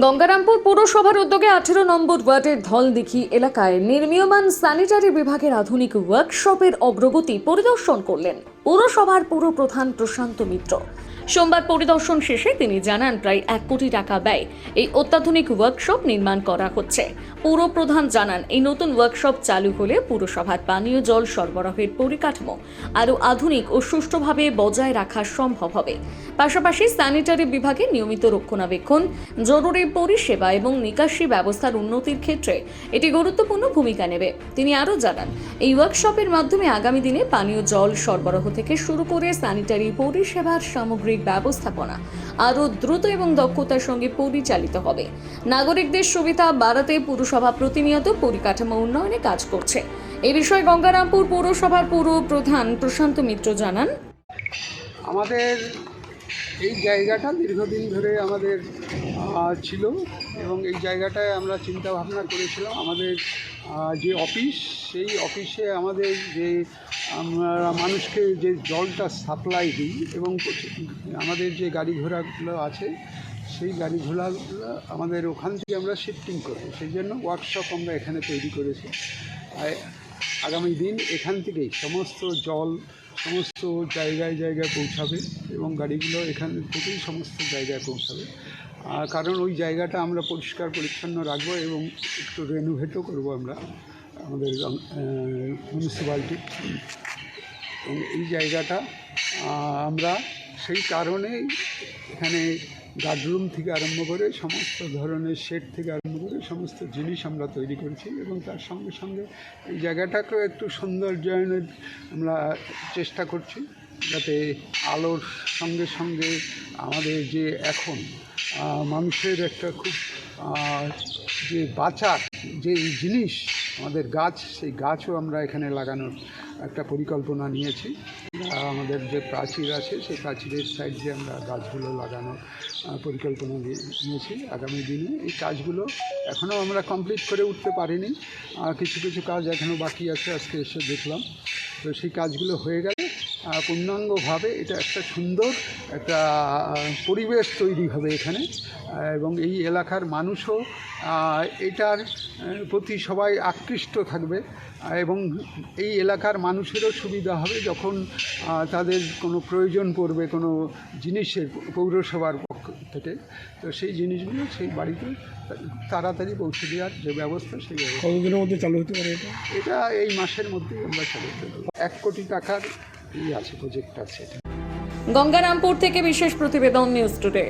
গঙ্গারামপুর পৌরসভার উদ্যোগে আঠেরো নম্বর ওয়ার্ডের ধলদিঘি এলাকায় নির্মীয়মান স্যানিটারি বিভাগের আধুনিক ওয়ার্কশপের অগ্রগতি পরিদর্শন করলেন পৌরসভার পুরো প্রধান প্রশান্ত মিত্র। সোমবার পরিদর্শন শেষে তিনি জানান, প্রায় এক কোটি টাকা ব্যয়। এই অত্যাধুনিক ওয়ার্কশপ নির্মাণ করা হচ্ছে। পৌর প্রধান জানান, এই নতুন ওয়ার্কশপ চালু হলে পুরসভার পানীয় জল সরবরাহের পরিকাঠামো আরও আধুনিক ও সুষ্ঠুভাবে বজায় রাখা সম্ভব হবে। পাশাপাশি স্যানিটারি বিভাগে নিয়মিত রক্ষণাবেক্ষণ, জরুরি পরিষেবা এবং নিকাশি ব্যবস্থার উন্নতির ক্ষেত্রে এটি গুরুত্বপূর্ণ ভূমিকা নেবে। তিনি আরও জানান, এই ওয়ার্কশপের মাধ্যমে আগামী দিনে পানীয় জল সরবরাহ থেকে শুরু করে স্যানিটারি পরিষেবার সামগ্রিক ব্যবস্থাপনা। আরও দ্রুত এবং দক্ষতার সঙ্গে পরিচালিত হবে। নাগরিকদের সুবিধা বাড়াতে পুরসভা প্রতিনিয়ত পরিকাঠামো উন্নয়নে কাজ করছে। এ বিষয়ে গঙ্গারামপুর পৌরসভার পৌর প্রধান প্রশান্ত মিত্র জানান। আমাদের এই জায়গাটা দীর্ঘদিন ধরে আমাদের ছিল এবং এই জায়গাটায় আমরা চিন্তা ভাবনা করেছিলাম। আমাদের যে অফিস, সেই অফিসে আমাদের যে আমরা মানুষকে যে জলটা সাপ্লাই দিই এবং আমাদের যে গাড়ি ঘোড়াগুলো আছে, সেই গাড়ি ঘোড়াগুলো আমাদের ওখান থেকে আমরা শিফটিং করব সেই জন্য ওয়ার্কশপ আমরা এখানে তৈরি করেছি। আগামী দিন এখান থেকেই সমস্ত জল সমস্ত জায়গায় জায়গায় পৌঁছাবে এবং গাড়িগুলো এখান থেকেই সমস্ত জায়গায় পৌঁছাবে। কারণ ওই জায়গাটা আমরা পরিষ্কার পরিচ্ছন্ন রাখব এবং একটু রেনোভেটও করব আমরা আমাদের মিউনিসিপ্যালিটি এবং এই জায়গাটা আমরা সেই কারণেই এখানে গার্ডরুম থেকে আরম্ভ করে সমস্ত ধরনের শেড থেকে আরম্ভ করে সমস্ত জিনিস আমরা তৈরি করেছি এবং তার সঙ্গে সঙ্গে এই জায়গাটাকেও একটু সৌন্দর্যায়নের আমরা চেষ্টা করছি যাতে আলোর সঙ্গে সঙ্গে আমাদের যে এখন মানুষের একটা খুব যে বাঁচার যে জিনিস, আমাদের গাছ, সেই গাছও আমরা এখানে লাগানোর একটা পরিকল্পনা নিয়েছি। আমাদের যে প্রাচীর আছে, সেই প্রাচীরের সাইড দিয়ে আমরা গাছগুলো লাগানোর পরিকল্পনা নিয়ে- নিয়েছি আগামী দিনে। এই কাজগুলো এখনও আমরা কমপ্লিট করে উঠতে পারিনি। কিছু কিছু কাজ এখনও বাকি আছে, আজকে এসে দেখলাম। তো সেই কাজগুলো হয়ে গেলে। পূর্ণাঙ্গভাবে এটা একটা সুন্দর একটা পরিবেশ তৈরি হবে এখানে। এবং এই এলাকার মানুষও এটার প্রতি সবাই আকৃষ্ট থাকবে। এবং এই এলাকার মানুষেরও সুবিধা হবে যখন তাদের কোনো প্রয়োজন পড়বে কোনো জিনিসের পৌরসভার পক্ষ থেকে। তো সেই জিনিসগুলো সেই বাড়িতে তাড়াতাড়ি পৌঁছে দেওয়ার যে ব্যবস্থা সেই কতদিনের মধ্যে চালু হতে পারে এটা? এটা এই মাসের মধ্যেই আমরা দেবো। এক কোটি টাকার আছে প্রজেক্ট আছে গঙ্গারামপুর থেকে বিশেষ প্রতিবেদন নিউজ টুডে।